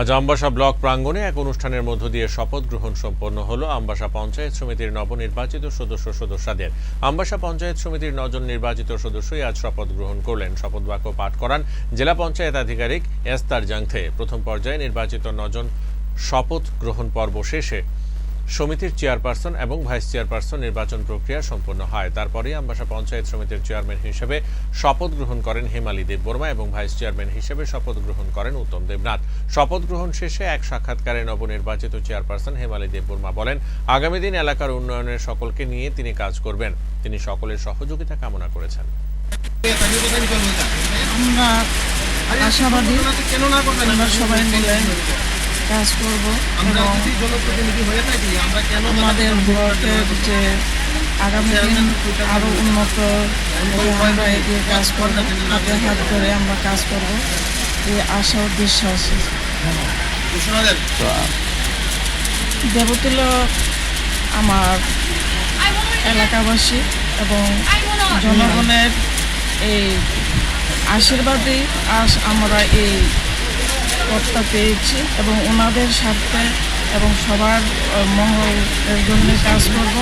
আজ আম্বাসা ব্লক প্রাঙ্গনে এক অনুষ্ঠানের মধ্য দিয়ে শপথ গ্রহণ সম্পন্ন হলো আম্বাসা পঞ্চায়েত সমিতির নবনির্বাচিত সদস্য সদস্যদের। আম্বাসা পঞ্চায়েত সমিতির নজন নির্বাচিত সদস্যই আজ শপথ গ্রহণ করলেন। শপথ বাক্য পাঠ করান জেলা পঞ্চায়েত আধিকারিক এস্তার জাংথে। প্রথম পর্যায়ে নির্বাচিত নজন শপথ গ্রহণ পর্ব শেষে সমিতির চেয়ারপারসন এবং ভাইস চেয়ারপারসন নির্বাচন প্রক্রিয়া সম্পন্ন হয়। তারপরেই আমবাসা পঞ্চায়েত সমিতির চেয়ারম্যান হিসেবে শপথ গ্রহণ করেন হেমালি দেববর্মা এবং ভাইস চেয়ারম্যান হিসেবে শপথ গ্রহণ করেন উত্তম দেবনাথ। শপথ গ্রহণ শেষে এক সাক্ষাৎকারে নবনির্বাচিত চেয়ারপারসন হেমালি দেববর্মা বলেন, আগামী দিন এলাকার উন্নয়নের সকলকে নিয়ে তিনি কাজ করবেন। তিনি সকলের সহযোগিতা কামনা করেছেন। আমরা আশাবাদী, আমরা সবাই মিলে কাজ করব এবং আমাদের ব্লকের যে আগামী দিন আরও উন্নত আমরা এগিয়ে কাজ করব হাতে হাত ধরে আমরা কাজ করব এই আশা ও বিশ্বাস। দেবতুল্য আমার এলাকাবাসী এবং জনগণের এই আশীর্বাদে আজ আমরা এই পদটা পেয়েছি এবং ওনাদের স্বার্থে এবং সবার মঙ্গলের জন্য কাজ করব।